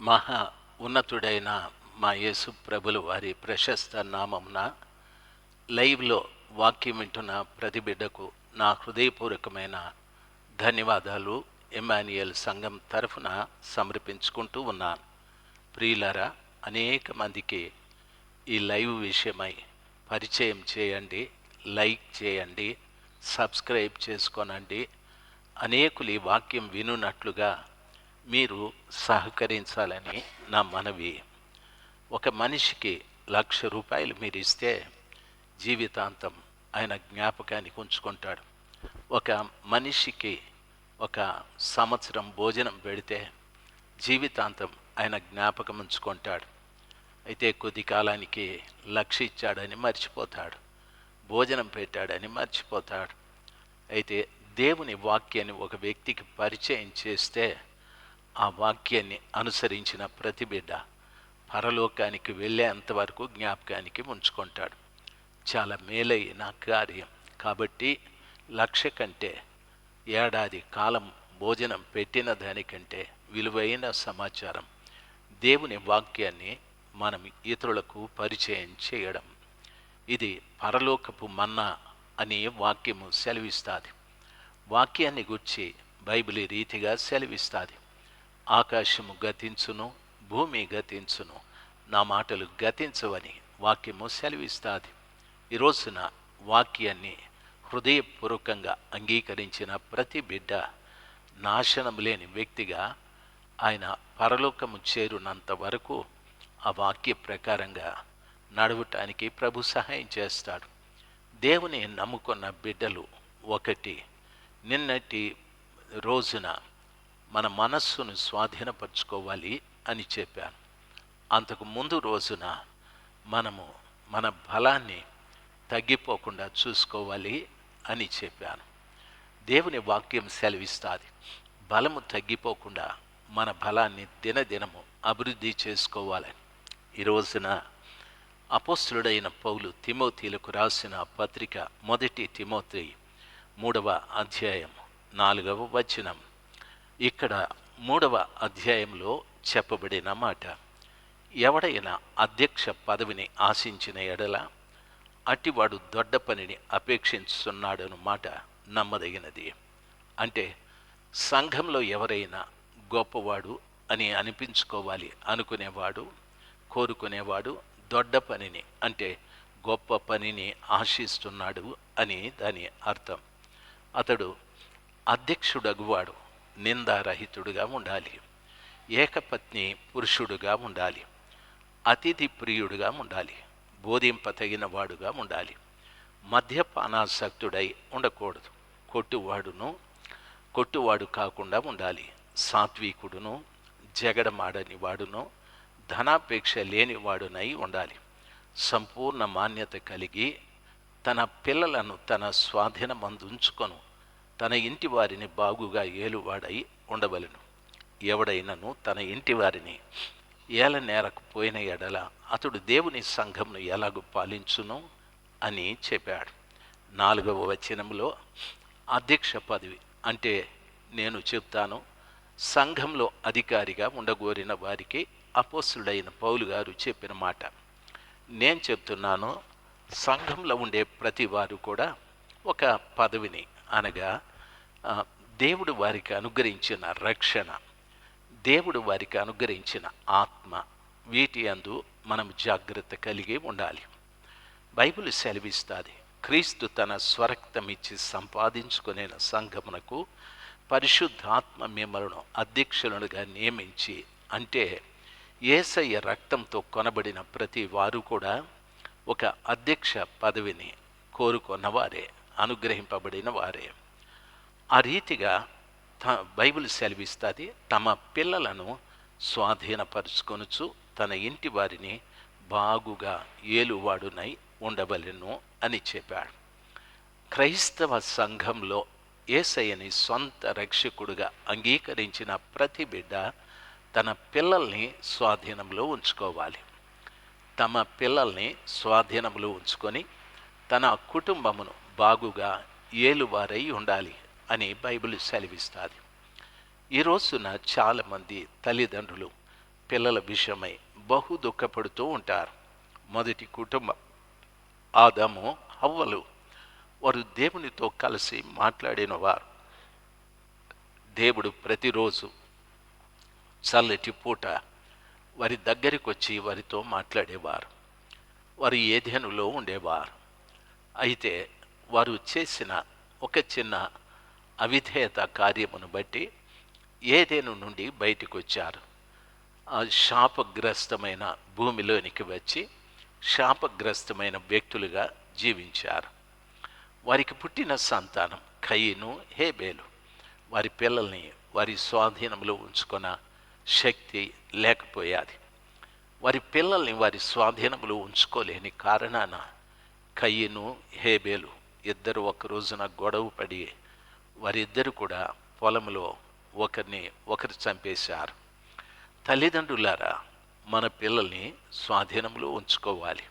మహా ఉన్నతుడైన మా యేసు ప్రభులు వారి ప్రశస్త నామమున లైవ్లో వాక్యం వింటున్న ప్రతి బిడ్డకు నా హృదయపూర్వకమైన ధన్యవాదాలు. ఎమాన్యుయల్ సంఘం తరఫున సమర్పించుకుంటూ ఉన్నాను. ప్రియులరా అనేక మందికి ఈ లైవ్ విషయమై పరిచయం చేయండి లైక్ చేయండి సబ్స్క్రైబ్ చేసుకోనండి. అనేకులు ఈ వాక్యం వినున్నట్లుగా మీరు సహకరించాలని నా మనవి. ఒక మనిషికి లక్ష రూపాయలు మీరు ఇస్తే జీవితాంతం ఆయన జ్ఞాపకానికి ఉంచుకుంటాడు. ఒక మనిషికి ఒక సంవత్సరం భోజనం పెడితే జీవితాంతం ఆయన జ్ఞాపకం ఉంచుకుంటాడు. అయితే కొద్ది కాలానికి లక్ష ఇచ్చాడని మర్చిపోతాడు. భోజనం పెట్టాడని మర్చిపోతాడు. అయితే దేవుని వాక్యాన్ని ఒక వ్యక్తికి పరిచయం చేస్తే ఆ వాక్యాన్ని అనుసరించిన ప్రతి బిడ్డ పరలోకానికి వెళ్ళేంతవరకు జ్ఞాపకానికి ఉంచుకుంటాడు చాలా మేలైన కార్యం. కాబట్టి లక్ష కంటే ఏడాది కాలం భోజనం పెట్టిన దానికంటే విలువైన సమాచారం. దేవుని వాక్యాన్ని మనం ఇతరులకు పరిచయం చేయడం. ఇది పరలోకపు మన్నా అనే వాక్యము సెలవిస్తుంది. వాక్యాన్ని గుర్చి బైబిల్ రీతిగా సెలవిస్తుంది. ఆకాశము గతించును భూమి గతించును నా మాటలు గతించవని వాక్యము సెలవిస్తాది. ఈ రోజున వాక్యాన్ని హృదయపూర్వకంగా అంగీకరించిన ప్రతి బిడ్డ నాశనం లేని వ్యక్తిగా ఆయన పరలోకము చేరునంత వరకు ఆ వాక్య ప్రకారంగా నడవటానికి ప్రభు సహాయం చేస్తాడు. దేవుని నమ్ముకున్న బిడ్డలు ఒకటి నిన్నటి రోజున మన మనస్సును స్వాధీనపరచుకోవాలి అని చెప్పాను. అంతకు ముందు రోజున మనము మన బలాన్ని తగ్గిపోకుండా చూసుకోవాలి అని చెప్పాను. దేవుని వాక్యం సెలవిస్తుంది. బలము తగ్గిపోకుండా మన బలాన్ని దినదినము అభివృద్ధి చేసుకోవాలని. ఈ రోజున అపోస్తుడైన పౌలు తిమోతీలకు రాసిన పత్రిక మొదటి తిమోతి మూడవ అధ్యాయం నాలుగవ వచనం. ఇక్కడ మూడవ అధ్యాయంలో చెప్పబడిన మాట ఎవడైనా అధ్యక్ష పదవిని ఆశించిన ఎడల అటివాడు దొడ్డ పనిని అపేక్షిస్తున్నాడను మాట నమ్మదగినది. అంటే సంఘంలో ఎవరైనా గొప్పవాడు అని అనిపించుకోవాలి అనుకునేవాడు కోరుకునేవాడు దొడ్డ పనిని అంటే గొప్ప పనిని ఆశిస్తున్నాడు అని దాని అర్థం. అతడు అధ్యక్షుడగువాడు నిందారహితుడుగా ఉండాలి. ఏకపత్ని పురుషుడుగా ఉండాలి. అతిథి ప్రియుడుగా ఉండాలి. బోధింపతగిన వాడుగా ఉండాలి. మద్యపానాసక్తుడై ఉండకూడదు. కొట్టువాడును కొట్టువాడు కాకుండా ఉండాలి. సాత్వికుడును జగడమాడని వాడును ధనాపేక్ష లేని వాడునై ఉండాలి. సంపూర్ణ మాన్యత కలిగి తన పిల్లలను తన స్వాధీనమందుంచుకొను. తన ఇంటి వారిని బాగుగా ఏలువాడై ఉండవలను. ఎవడైనను తన ఇంటి వారిని ఏల నేరకు పోయిన ఎడల అతడు దేవుని సంఘంను ఎలాగూ పాలించును అని చెప్పాడు. నాలుగవ వచనంలో అధ్యక్ష పదవి అంటే నేను చెప్తాను సంఘంలో అధికారిగా ఉండగోరిన వారికి అపోసుడైన పౌలు గారు చెప్పిన మాట. నేను చెప్తున్నాను సంఘంలో ఉండే ప్రతి వారు కూడా ఒక పదవిని అనగా దేవుడు వారికి అనుగ్రహించిన రక్షణ దేవుడు వారికి అనుగ్రహించిన ఆత్మ వీటి అందు మనం జాగ్రత్త కలిగి ఉండాలి. బైబిల్ సెలవిస్తుంది క్రీస్తు తన స్వరక్తమిచ్చి సంపాదించుకునే సంఘమునకు పరిశుద్ధాత్మ మిమ్మలను అధ్యక్షులుగా నియమించి అంటే ఏసయ్య రక్తంతో కొనబడిన ప్రతి వారు కూడా ఒక అధ్యక్ష పదవిని కోరుకున్నవారే అనుగ్రహింపబడిన వారే. ఆ రీతిగా బైబిల్ సెలవిస్తుంది తమ పిల్లలను స్వాధీనపరుచుకొనుచు తన ఇంటి వారిని బాగుగా ఏలువాడునై ఉండవలను అని చెప్పాడు. క్రైస్తవ సంఘంలో ఏసయ్యని సొంత రక్షకుడుగా అంగీకరించిన ప్రతి బిడ్డ తన పిల్లల్ని స్వాధీనంలో ఉంచుకోవాలి. తమ పిల్లల్ని స్వాధీనంలో ఉంచుకొని తన కుటుంబమును బాగుగా ఏలువారై ఉండాలి. అని బైబిల్ సెలవిస్తుంది. ఈ రోజున చాలామంది తల్లిదండ్రులు పిల్లల విషయమై బహు దుఃఖపడుతూ ఉంటారు. మొదటి కుటుంబం ఆదాము హవ్వలు వారు దేవునితో కలిసి మాట్లాడిన వారు. దేవుడు ప్రతిరోజు చల్లటి పూట వారి దగ్గరికి వచ్చి వారితో మాట్లాడేవారు. వారు ఏదేనులో ఉండేవారు. అయితే వారు చేసిన ఒక చిన్న అవిధేయత కార్యమును బట్టి ఏదేను నుండి బయటికి వచ్చారు ఆ శాపగ్రస్తమైన భూమిలోనికి వచ్చి శాపగ్రస్తమైన వ్యక్తులుగా జీవించారు. వారికి పుట్టిన సంతానం కయ్యను హేబేలు. వారి పిల్లల్ని వారి స్వాధీనంలో ఉంచుకున్న శక్తి లేకపోయాది. వారి పిల్లల్ని వారి స్వాధీనంలో ఉంచుకోలేని కారణాన కయ్యను హేబేలు ఇద్దరు ఒక రోజున గొడవ పడి వారిద్దరు కూడా పొలంలో ఒకరిని ఒకరు చంపేశారు. తల్లిదండ్రులారా మన పిల్లల్ని స్వాధీనంలో ఉంచుకోవాలి.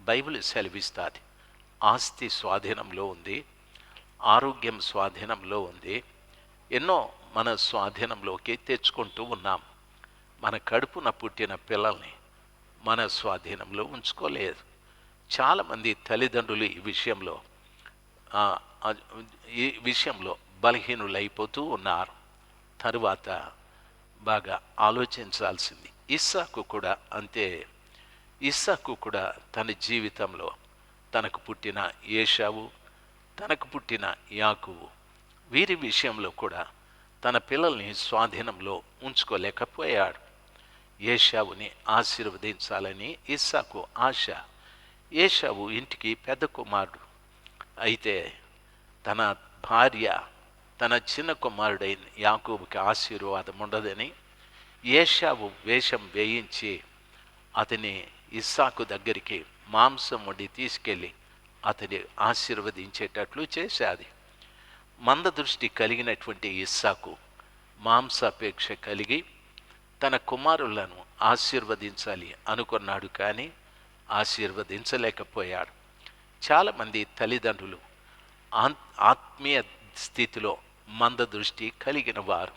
బైబిల్ సెలవిస్తుంది ఆస్తి స్వాధీనంలో ఉంది ఆరోగ్యం స్వాధీనంలో ఉంది ఎన్నో మన స్వాధీనంలోకి తెచ్చుకుంటూ ఉన్నాం. మన కడుపున పుట్టిన పిల్లల్ని మన స్వాధీనంలో ఉంచుకోలేదు. చాలామంది తల్లిదండ్రులు ఈ విషయంలో ఈ విషయంలో బలహీనులైపోతూ ఉన్నారు. తరువాత బాగా ఆలోచించాల్సింది. ఇస్సాకు కూడా అంతే. ఇస్సాకు కూడా తన జీవితంలో తనకు పుట్టిన ఏషావు తనకు పుట్టిన యాకువు వీరి విషయంలో కూడా తన పిల్లల్ని స్వాధీనంలో ఉంచుకోలేకపోయాడు. ఏషావుని ఆశీర్వదించాలని ఇస్సాకు ఆశ. ఏషావు ఇంటికి పెద్ద కుమారుడు. అయితే తన భార్య తన చిన్న కుమారుడైన యాకూబుకి ఆశీర్వాదం ఉండదని ఏషావు వేషం వేయించి అతని ఇస్సాకు దగ్గరికి మాంసం వండి తీసుకెళ్ళి అతని ఆశీర్వదించేటట్లు చేశాది. మంద దృష్టి కలిగినటువంటి ఇస్సాకు మాంసాపేక్ష కలిగి తన కుమారులను ఆశీర్వదించాలి అనుకున్నాడు కానీ ఆశీర్వదించలేకపోయాడు. చాలామంది తల్లిదండ్రులు ఆత్మీయ స్థితిలో మంద దృష్టి కలిగిన వారు.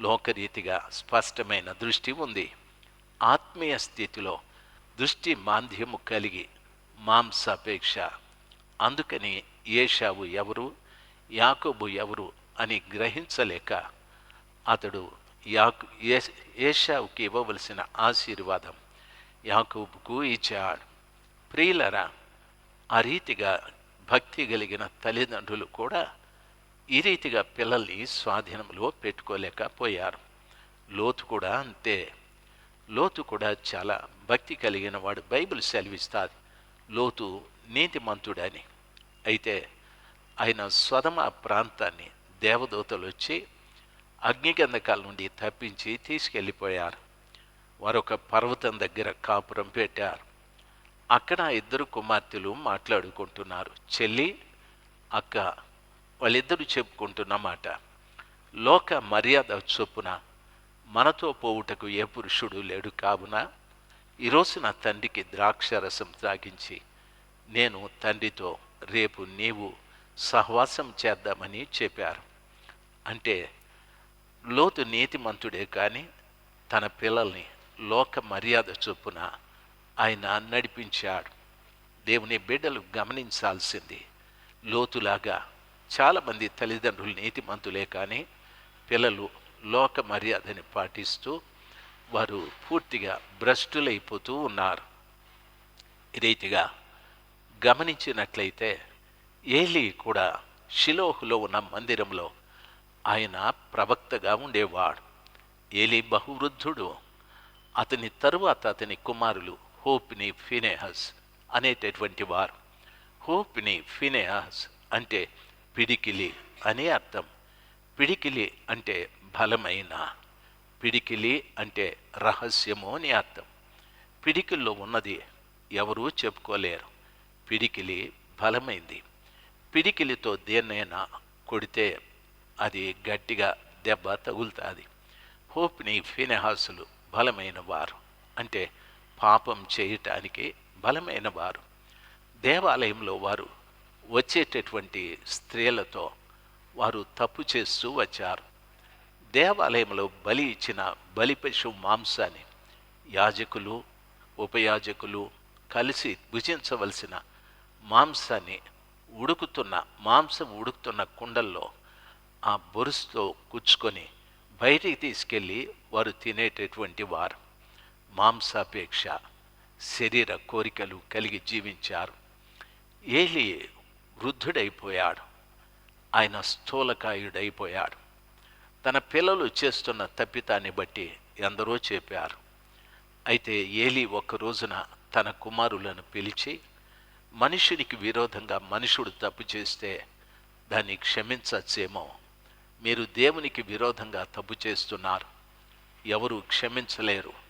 లోకరీతిగా స్పష్టమైన దృష్టి ఉంది. ఆత్మీయ స్థితిలో దృష్టి మాంద్యము కలిగి మాంసాపేక్ష. అందుకని ఏషావు ఎవరు యాకోబు ఎవరు అని గ్రహించలేక అతడు యాకు ఏషావుకి ఇవ్వవలసిన ఆశీర్వాదం యాకోబుకు ఇచ్చాడు. ప్రియులరా ఆ రీతిగా భక్తి కలిగిన తల్లిదండ్రులు కూడా ఈ రీతిగా పిల్లల్ని స్వాధీనంలో పెట్టుకోలేకపోయారు. లోతు కూడా అంతే. లోతు కూడా చాలా భక్తి కలిగిన వాడు బైబిల్ సెలవిస్తాది. లోతు నీతిమంతుడని. అయితే ఆయన స్వదమ ప్రాంతాన్ని దేవదూతలు వచ్చి అగ్నిగంధకాల నుండి తప్పించి తీసుకెళ్ళిపోయారు. వారొక పర్వతం దగ్గర కాపురం పెట్టారు. అక్కడ ఇద్దరు కుమార్తెలు మాట్లాడుకుంటున్నారు. చెల్లి అక్క వాళ్ళిద్దరూ చెప్పుకుంటున్న మాట లోక మర్యాద చొప్పున మనతో పోవుటకు ఏ పురుషుడు లేడు కావున ఈరోజు నా తండ్రికి ద్రాక్షరసం త్రాగించి నేను తండ్రితో రేపు నీవు సహవాసం చేద్దామని చెప్పారు. అంటే లోతు నీతిమంతుడే కానీ తన పిల్లల్ని లోక మర్యాద చొప్పున ఆయన నడిపించాడు. దేవుని బిడ్డలు గమనించాల్సింది. లోతులాగా చాలామంది తల్లిదండ్రులు నీతిమంతులే కానీ పిల్లలు లోక మర్యాదని పాటిస్తూ వారు పూర్తిగా భ్రష్టులైపోతూ ఉన్నారు. రీతిగా గమనించినట్లయితే ఏలి కూడా షిలోహులో ఉన్న మందిరంలో ఆయన ప్రవక్తగా ఉండేవాడు. ఏలి బహువృద్ధుడు. అతని తరువాత అతని కుమారులు హోప్ని ఫినేహస్ అనేటటువంటి వారు. హోప్ని ఫినేహస్ అంటే పిడికిలి అని అర్థం. పిడికిలి అంటే బలమైన పిడికిలి అంటే రహస్యము అని అర్థం. పిడికిల్లో ఉన్నది ఎవరూ చెప్పుకోలేరు. పిడికిలి బలమైంది. పిడికిలితో దేన్నైనా కొడితే అది గట్టిగా దెబ్బ తగులుతుంది. హోప్ని ఫినెహాసులు బలమైన వారు. అంటే పాపం చేయటానికి బలమైన వారు. దేవాలయంలో వారు వచ్చేటటువంటి స్త్రీలతో వారు తప్పు చేస్తూ వచ్చారు. దేవాలయంలో బలి ఇచ్చిన బలి పశువు మాంసాన్ని యాజకులు ఉపయాజకులు కలిసి భుజించవలసిన మాంసాన్ని ఉడుకుతున్న మాంసం ఉడుకుతున్న కుండల్లో ఆ బొరుసుతో కూర్చుకొని బయటికి తీసుకెళ్ళి వారు తినేటటువంటి వారు. మాంసాపేక్ష శరీర కోరికలు కలిగి జీవించారు. ఏలి వృద్ధుడైపోయాడు. ఆయన స్థూలకాయుడైపోయాడు. తన పిల్లలు చేస్తున్న తప్పితాన్ని బట్టి ఎందరో చెప్పారు. అయితే ఏలి ఒక రోజున తన కుమారులను పిలిచి మనుషునికి విరోధంగా మనుషుడు తప్పు చేస్తే దాన్ని క్షమించచ్చేమో. మీరు దేవునికి విరోధంగా తప్పు చేస్తున్నారు. ఎవరు క్షమించలేరు.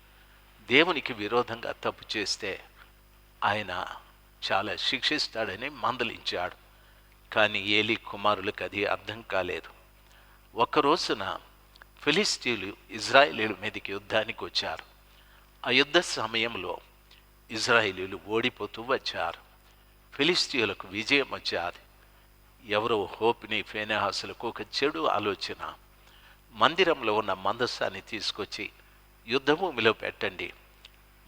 దేవునికి విరోధంగా తప్పు చేస్తే ఆయన చాలా శిక్షిస్తాడని మందలించాడు. కానీ ఏలి కుమారులకు అది అర్థం కాలేదు. ఒక రోజున ఫిలిస్తీన్లు ఇజ్రాయేలీల మీదకి యుద్ధానికి వచ్చారు. ఆ యుద్ధ సమయంలో ఇజ్రాయేలీలు ఓడిపోతూ వచ్చారు. ఫిలిస్తీన్లకు విజయం వచ్చారు ఎవరో హోప్ని ఫేనహాసులకు ఒక చెడు ఆలోచన. మందిరంలో ఉన్న మందస్సాన్ని తీసుకొచ్చి యుద్ధభూమిలో పెట్టండి.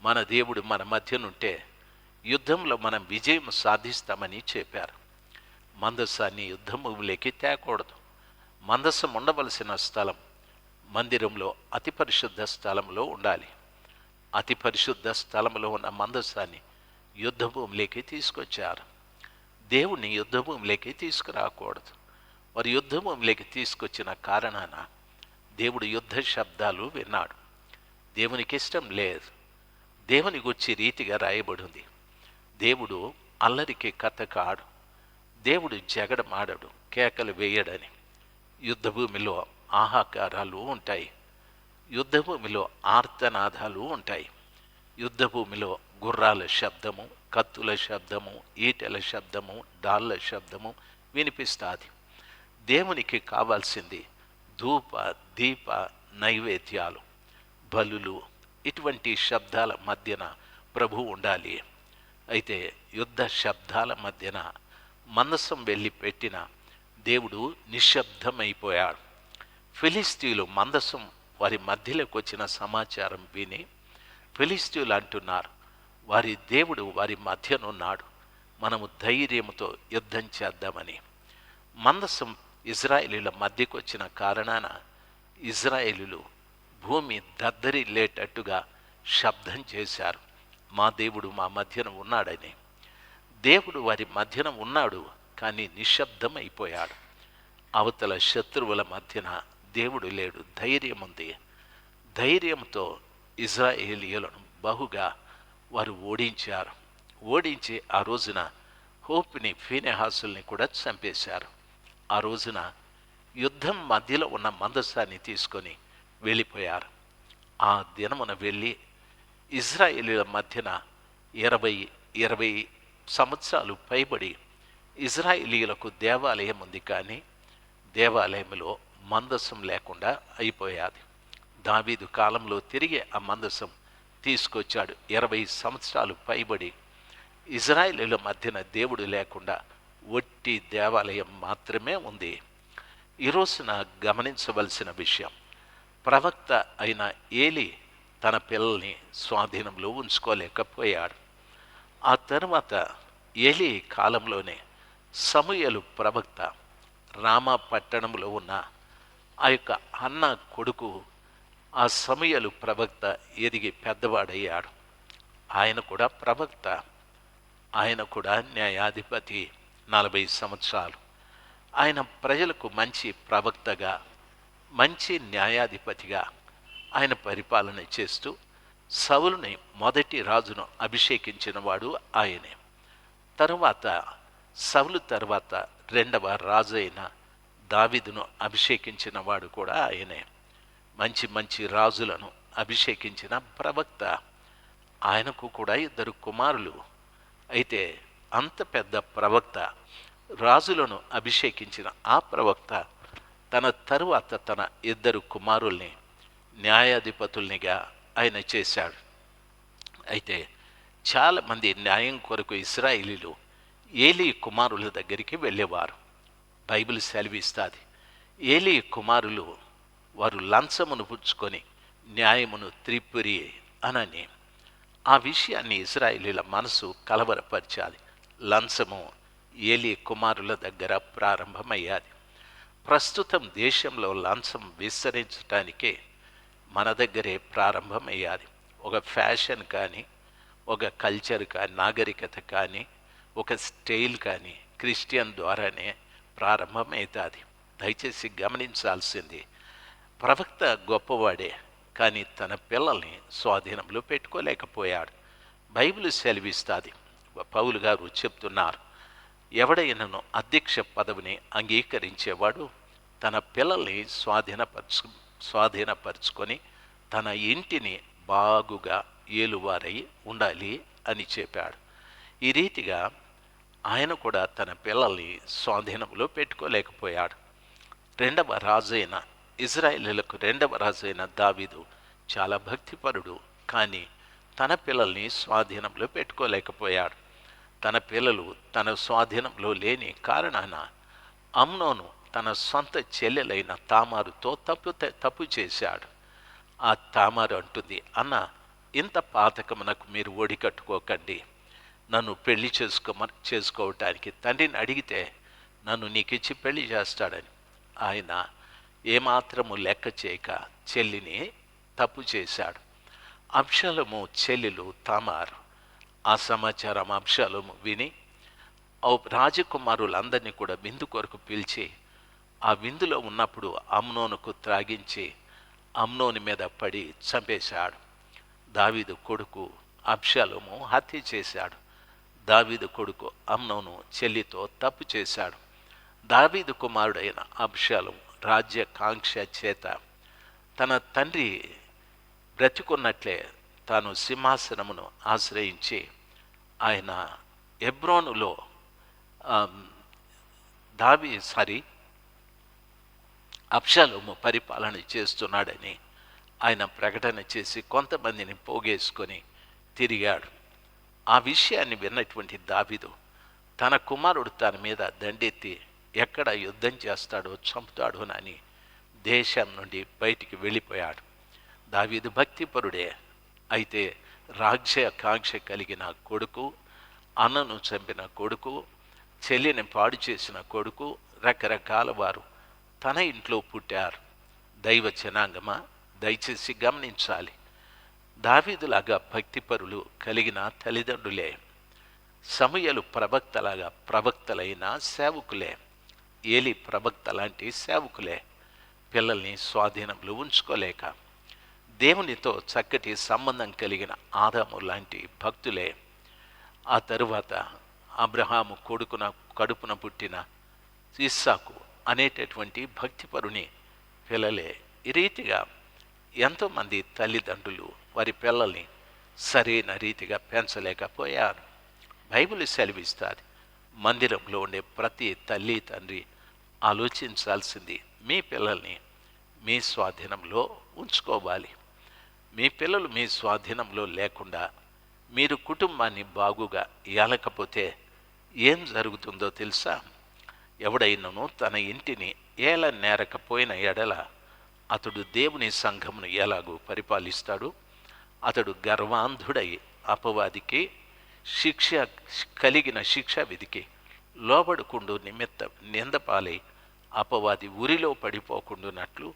మన దేవుడు మన మధ్యనుంటే యుద్ధంలో మనం విజయం సాధిస్తామని చెప్పారు. మందస్సాన్ని యుద్ధభూమిలోకి తేకూడదు. మందస్సం ఉండవలసిన స్థలం మందిరంలో అతి పరిశుద్ధ స్థలంలో ఉండాలి. అతి పరిశుద్ధ స్థలంలో ఉన్న మందస్సాన్ని యుద్ధభూమిలోకి తీసుకొచ్చారు. దేవుణ్ణి యుద్ధభూమిలోకి తీసుకురాకూడదు. వారు యుద్ధభూమిలోకి తీసుకొచ్చిన కారణాన దేవుడు యుద్ధ శబ్దాలు విన్నాడు. దేవునికి ఇష్టం లేదు. దేవుని గుర్చి రీతిగా రాయబడింది. దేవుడు అల్లరికి కథ కాడు దేవుడు జగడమాడడు కేకలు వేయడని. యుద్ధభూమిలో ఆహాకారాలు ఉంటాయి. యుద్ధభూమిలో ఆర్తనాదాలు ఉంటాయి. యుద్ధభూమిలో గుర్రాల శబ్దము కత్తుల శబ్దము ఈటెల శబ్దము డాళ్ళ శబ్దము వినిపిస్తుంది. దేవునికి కావాల్సింది ధూప దీప నైవేద్యాలు. బలులు ఇటువంటి శబ్దాల మధ్యన ప్రభు ఉండాలి. అయితే యుద్ధ శబ్దాల మధ్యన మనసం వెళ్ళి పెట్టిన దేవుడు నిశ్శబ్దమైపోయాడు. ఫిలిస్తీన్లు మందసం వారి మధ్యలోకి వచ్చిన సమాచారం విని ఫిలిస్తీన్లు అంటున్నారు వారి దేవుడు వారి మధ్యనున్నాడు. మనము ధైర్యంతో యుద్ధం చేద్దామని. మందసం ఇజ్రాయేలీల మధ్యకు వచ్చిన కారణాన ఇజ్రాయేలీలు భూమి దద్దరిల్లేటట్టుగా శబ్దం చేశారు. మా దేవుడు మా మధ్యన ఉన్నాడని. దేవుడు వారి మధ్యన ఉన్నాడు కానీ నిశ్శబ్దం అయిపోయాడు అవతల శత్రువుల మధ్యన దేవుడు లేడు. ధైర్యం ఉంది ధైర్యంతో ఇజ్రాయేలియలను బహుగా వారు ఓడించారు. ఓడించి ఆ రోజున హోప్ని ఫీనెహాసుల్ని కూడా చంపేశారు. ఆ రోజున యుద్ధం మధ్యలో ఉన్న మందసాన్ని తీసుకొని వెళ్ళిపోయారు. ఆ దినమున వెళ్ళి ఇజ్రాయేలీల మధ్యన ఇరవై ఇరవై సంవత్సరాలు పైబడి ఇజ్రాయేలీలకు దేవాలయం ఉంది కానీ దేవాలయంలో మందసం లేకుండా అయిపోయాది. దావీదు కాలంలో తిరిగి ఆ మందసం తీసుకొచ్చాడు. ఇరవై సంవత్సరాలు పైబడి ఇజ్రాయేలీల మధ్యన దేవుడు లేకుండా ఒట్టి దేవాలయం మాత్రమే ఉంది. ఈరోజున గమనించవలసిన విషయం ప్రవక్త అయిన ఏలి తన పిల్లల్ని స్వాధీనంలో ఉంచుకోలేకపోయాడు. ఆ తర్వాత ఏలి కాలంలోనే సమూయలు ప్రవక్త రామా పట్టణంలో ఉన్న ఆ యొక్క అన్న కొడుకు ఆ సమూయలు ప్రవక్త ఎదిగి పెద్దవాడయ్యాడు. ఆయన కూడా ప్రవక్త ఆయన కూడా న్యాయాధిపతి నలభై సంవత్సరాలు. ఆయన ప్రజలకు మంచి ప్రవక్తగా మంచి న్యాయాధిపతిగా ఆయన పరిపాలన చేస్తూ సవులుని మొదటి రాజును అభిషేకించిన వాడు ఆయనే. తరువాత సవులు తర్వాత రెండవ రాజు అయిన దావిదును అభిషేకించిన వాడు కూడా ఆయనే. మంచి మంచి రాజులను అభిషేకించిన ప్రవక్త ఆయనకు కూడా ఇద్దరు కుమారులు. అయితే అంత పెద్ద ప్రవక్త రాజులను అభిషేకించిన ఆ ప్రవక్త తన తరువాత తన ఇద్దరు కుమారుల్ని న్యాయాధిపతుల్నిగా ఆయన చేశాడు. అయితే చాలామంది న్యాయం కొరకు ఇస్రాయిలీలు ఏలి కుమారుల దగ్గరికి వెళ్ళేవారు. బైబిల్ సెలవిస్తుంది ఏలి కుమారులు వారు లంచమును పుచ్చుకొని న్యాయమును త్రిపురి అనని. ఆ విషయాన్ని ఇస్రాయిలీల మనసు కలవరపరిచాలి లంచము ఏలి కుమారుల దగ్గర ప్రారంభమయ్యాది. ప్రస్తుతం దేశంలో లంచం విస్తరించడానికే మన దగ్గరే ప్రారంభమయ్యాలి ఒక ఫ్యాషన్ కానీ ఒక కల్చర్ కానీ నాగరికత కానీ ఒక స్టైల్ కానీ క్రిస్టియన్ ద్వారానే ప్రారంభమవుతుంది. దయచేసి గమనించాల్సింది ప్రవక్త గొప్పవాడే కానీ తన పిల్లల్ని స్వాధీనంలో పెట్టుకోలేకపోయాడు. బైబిల్ సెలవిస్తుంది. పౌలు గారు చెప్తున్నారు ఎవడైనను అధ్యక్ష పదవిని అంగీకరించేవాడు తన పిల్లల్ని స్వాధీనపరచు స్వాధీనపరుచుకొని తన ఇంటిని బాగుగా ఏలువారై ఉండాలి అని చెప్పాడు. ఈ రీతిగా ఆయన కూడా తన పిల్లల్ని స్వాధీనంలో పెట్టుకోలేకపోయాడు. రెండవ రాజైన ఇజ్రాయేలీలకు రెండవ రాజైన దావీదు చాలా భక్తిపరుడు కానీ తన పిల్లల్ని స్వాధీనంలో పెట్టుకోలేకపోయాడు. తన పిల్లలు తన స్వాధీనంలో లేని కారణాన అమ్నోను తన సొంత చెల్లెలైన తామారుతో తప్పు తప్పు చేశాడు. ఆ తామారు అంటుంది అన్న ఇంత పాతకమునకు మీరు ఓడికట్టుకోకండి నన్ను పెళ్ళి చేసుకోమ చేసుకోవటానికి తండ్రిని అడిగితే నన్ను నీకిచ్చి పెళ్ళి చేస్తాడని. ఆయన ఏమాత్రము లెక్క చేయక చెల్లిని తప్పు చేశాడు. అంశాలము చెల్లెలు తామారు ఆ సమాచారం అంశాలు విని రాజకుమారులందరినీ కూడా విందు కొరకు పిలిచి ఆ విందులో ఉన్నప్పుడు అమ్నోనుకు త్రాగించి అమ్నోని మీద పడి చంపేశాడు. దావీదు కొడుకు అబ్షాలోము హత్య చేశాడు. దావీదు కొడుకు అమ్నోను చెల్లితో తప్పు చేశాడు. దావీదు కుమారుడైన అబ్షాలం రాజ్యకాంక్ష చేత తన తండ్రి బ్రతికున్నట్లే తాను సింహాసనమును ఆశ్రయించి ఆయన ఎబ్రోనులో దావి సారీ అప్షాలోము పరిపాలన చేస్తున్నాడని ఆయన ప్రకటన చేసి కొంతమందిని పోగేసుకొని తిరిగాడు. ఆ విషయాన్ని విన్నటువంటి దావిదు తన కుమారుడు తన మీద దండెత్తి ఎక్కడ యుద్ధం చేస్తాడో చంపుతాడోనని దేశం నుండి బయటికి వెళ్ళిపోయాడు. దావీదు భక్తిపరుడే అయితే రాజ్య కాంక్ష కలిగిన కొడుకు అన్నను చంపిన కొడుకు చెల్లిని పాడు చేసిన కొడుకు రకరకాల వారు తన ఇంట్లో పుట్టారు. దైవ జనాంగమా? దయచేసి గమనించాలి. దావీదులాగా భక్తిపరులు కలిగిన తల్లిదండ్రులే. సమయలు ప్రవక్తలాగా ప్రవక్తలైన సేవకులే. ఏలి ప్రవక్త లాంటి సేవకులే. పిల్లల్ని స్వాధీనంలో ఉంచుకోలేక దేవునితో చక్కటి సంబంధం కలిగిన ఆదాము లాంటి భక్తులే ఆ తరువాత అబ్రహాము కొడుకున కడుపున పుట్టిన ఇస్సాకు అనేటటువంటి భక్తిపరుని పిల్లలే. ఈ రీతిగా ఎంతోమంది తల్లిదండ్రులు వారి పిల్లల్ని సరైన రీతిగా పెంచలేకపోయారు. బైబిల్ సెలవిస్తుంది మందిరంలో ఉండే ప్రతి తల్లి తండ్రి ఆలోచించాల్సింది మీ పిల్లల్ని మీ స్వాధీనంలో ఉంచుకోవాలి. మీ పిల్లలు మీ స్వాధీనంలో లేకుండా మీరు కుటుంబాన్ని బాగుగా ఏలకపోతే ఏం జరుగుతుందో తెలుసా? ఎవడైనను తన ఇంటిని ఏల నేరకపోయిన ఎడల అతడు దేవుని సంఘమును ఎలాగూ పరిపాలిస్తాడు? అతడు గర్వాంధుడై అపవాదికి శిక్ష కలిగిన శిక్ష విధికి లోబడుకుండు నిమిత్త నిందపాలై అపవాది ఉరిలో పడిపోకుండునట్లు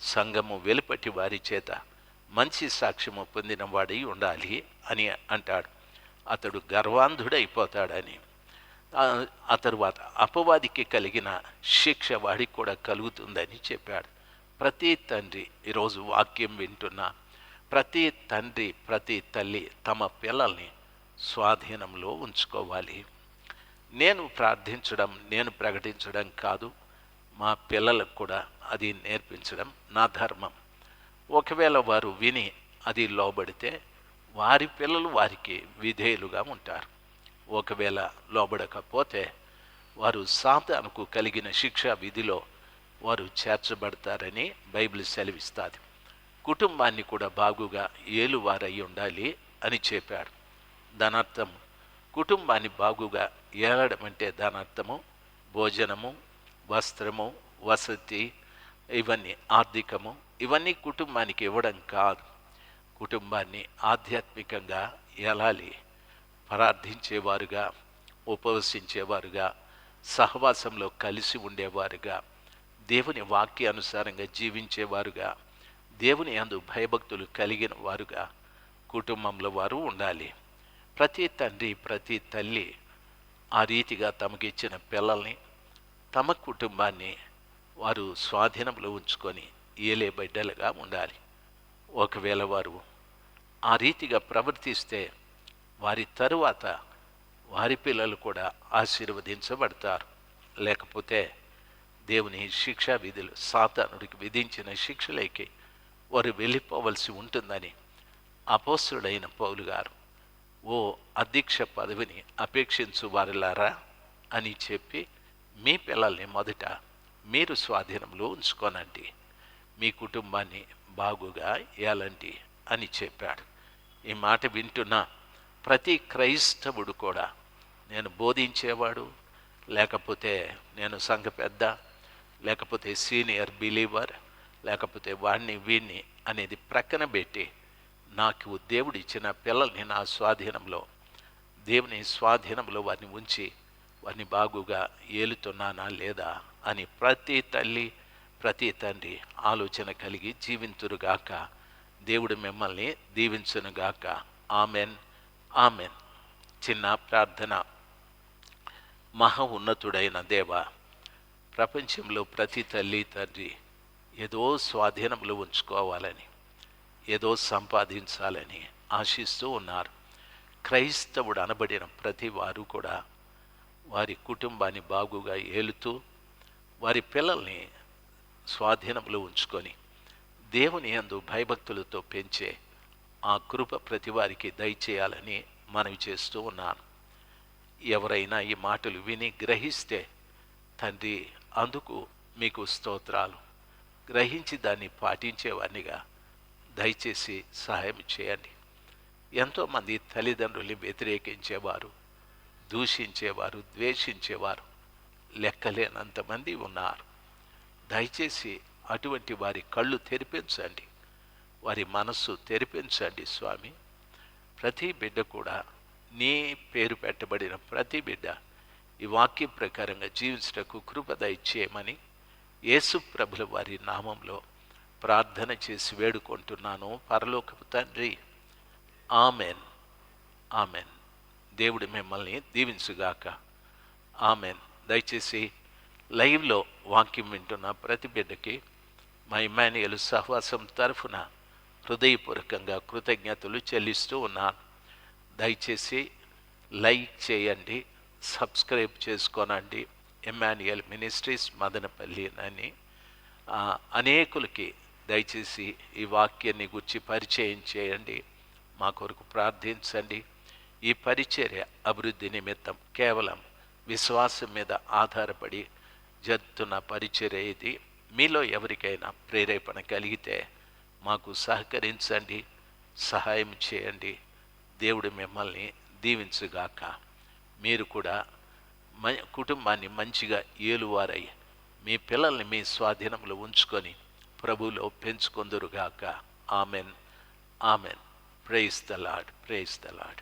సంఘము వెలుపటి వారి చేత మంచి సాక్ష్యము పొందిన వాడై ఉండాలి అని అంటాడు. అతడు గర్వాంధుడైపోతాడని. ఆ తరువాత అపవాదికి కలిగిన శిక్ష వాడికి కూడా కలుగుతుందని చెప్పాడు. ప్రతి తండ్రి ఈరోజు వాక్యం వింటున్న ప్రతి తండ్రి ప్రతి తల్లి తమ పిల్లల్ని స్వాధీనంలో ఉంచుకోవాలి. నేను ప్రార్థించడం నేను ప్రకటించడం కాదు. మా పిల్లలకు కూడా అది నేర్పించడం నా ధర్మం. ఒకవేళ వారు విని అది లోబడితే వారి పిల్లలు వారికి విధేయులుగా ఉంటారు. ఒకవేళ లోబడకపోతే వారు సాతానుకు కలిగిన శిక్ష విధిలో వారు చేర్చబడతారని బైబిల్ సెలవిస్తుంది. కుటుంబాన్ని కూడా బాగుగా ఏలువారై ఉండాలి అని చెప్పాడు దానర్థం కుటుంబాన్ని బాగుగా ఏలడం అంటే దానర్థము భోజనము వస్త్రము వసతి ఇవన్నీ ఆర్థికము ఇవన్నీ కుటుంబానికి ఇవ్వడం కాదు. కుటుంబాన్ని ఆధ్యాత్మికంగా ఎలాలి? ప్రార్థించేవారుగా ఉపవసించేవారుగా సహవాసంలో కలిసి ఉండేవారుగా దేవుని వాక్యానుసారంగా జీవించేవారుగా దేవుని అందు భయభక్తులు కలిగిన వారుగా కుటుంబంలో వారు ఉండాలి. ప్రతి తండ్రి ప్రతి తల్లి ఆ రీతిగా తమకిచ్చిన పిల్లల్ని తమ కుటుంబాన్ని వారు స్వాధీనంలో ఉంచుకొని ఏలే బిడ్డలుగా ఉండాలి. ఒకవేళ వారు ఆ రీతిగా ప్రవర్తిస్తే వారి తరువాత వారి పిల్లలు కూడా ఆశీర్వదించబడతారు. లేకపోతే దేవుని శిక్షా విధులు సాతానుడికి విధించిన శిక్షలకి వారు వెళ్ళిపోవలసి ఉంటుందని అపోస్తుడైన పౌలు గారు ఓ అధ్యక్ష పదవిని అపేక్షించు వారిలారా? అని చెప్పి మీ పిల్లల్ని మొదట మీరు స్వాధీనంలో ఉంచుకోనండి. మీ కుటుంబాన్ని బాగుగా ఇవ్వాలండి అని చెప్పాడు. ఈ మాట వింటున్న ప్రతి క్రైస్తవుడు కూడా నేను బోధించేవాడు లేకపోతే నేను సంఘ పెద్ద లేకపోతే సీనియర్ బిలీవర్ లేకపోతే వాడిని వీడిని అనేది ప్రక్కన పెట్టి నాకు దేవుడు ఇచ్చిన పిల్లల్ని నా స్వాధీనంలో దేవుని స్వాధీనంలో వారిని ఉంచి వారిని బాగుగా ఏలుతున్నానా లేదా అని ప్రతి తల్లి ప్రతి తండ్రి ఆలోచన కలిగి జీవించురుగాక దేవుడు మిమ్మల్ని దీవించునుగాక. ఆమెన్. ఆమెన్. చిన్న ప్రార్థన. మహా ఉన్నతుడైన దేవ ప్రపంచంలో ప్రతి తల్లి తండ్రి ఏదో స్వాధీనంలో ఉంచుకోవాలని ఏదో సంపాదించాలని ఆశిస్తూ ఉన్నారు. క్రైస్తవుడు అనబడిన ప్రతి వారు కూడా వారి కుటుంబాన్ని బాగుగా ఏలుతూ వారి పిల్లల్ని స్వాధీనంలో ఉంచుకొని దేవుని అందు భయభక్తులతో పెంచే ఆ కృప ప్రతి వారికి దయచేయాలని మనవి చేస్తూ ఉన్నాను. ఎవరైనా ఈ మాటలు విని గ్రహిస్తే తండ్రి అందుకు మీకు స్తోత్రాలు. గ్రహించి దాన్ని పాటించేవాడినిగా దయచేసి సహాయం చేయండి. ఎంతోమంది తల్లిదండ్రుల్ని వ్యతిరేకించేవారు దూషించేవారు ద్వేషించేవారు. లెక్కలేనంతమంది ఉన్నారు. దయచేసి అటువంటి వారి కళ్ళు తెరిపించండి. వారి మనస్సు తెరిపించండి స్వామి. ప్రతి బిడ్డ కూడా నీ పేరు పెట్టబడిన ప్రతి బిడ్డ ఈ వాక్యం ప్రకారంగా జీవించటకు కృపద ఇచ్చేయమని యేసు ప్రభుల వారి నామంలో ప్రార్థన చేసి వేడుకుంటున్నాను. పరలోకపు తండ్రి. ఆమెన్. ఆమెన్. దేవుడు మిమ్మల్ని దీవించుగాక. ఆమెన్. దయచేసి లైవ్లో వాక్యం వింటున్న ప్రతి బిడ్డకి మా ఇమానియలు సహవాసం తరఫున హృదయపూర్వకంగా కృతజ్ఞతలు చెల్లిస్తూ ఉన్నాను. దయచేసి లైక్ చేయండి సబ్స్క్రైబ్ చేసుకోనండి. ఎమాన్యుయల్ మినిస్ట్రీస్ మదనపల్లి అని అనేకులకి దయచేసి ఈ వాక్యాన్ని గుర్చి పరిచయం చేయండి మా కొరకు ప్రార్థించండి. ఈ పరిచర్య అభివృద్ధి నిమిత్తం కేవలం విశ్వాసం మీద ఆధారపడి జరుగుతున్న పరిచర్య ఇది మీలో ఎవరికైనా ప్రేరేపణ కలిగితే మాకు సహకరించండి సహాయం చేయండి. దేవుడు మిమ్మల్ని దీవించుగాక. మీరు కూడా మ కుటుంబాన్ని మంచిగా ఏలువారై మీ పిల్లల్ని మీ స్వాధీనంలో ఉంచుకొని ప్రభువులో పెంచుకొందురుగాక. Amen. Amen. Praise the Lord praise the Lord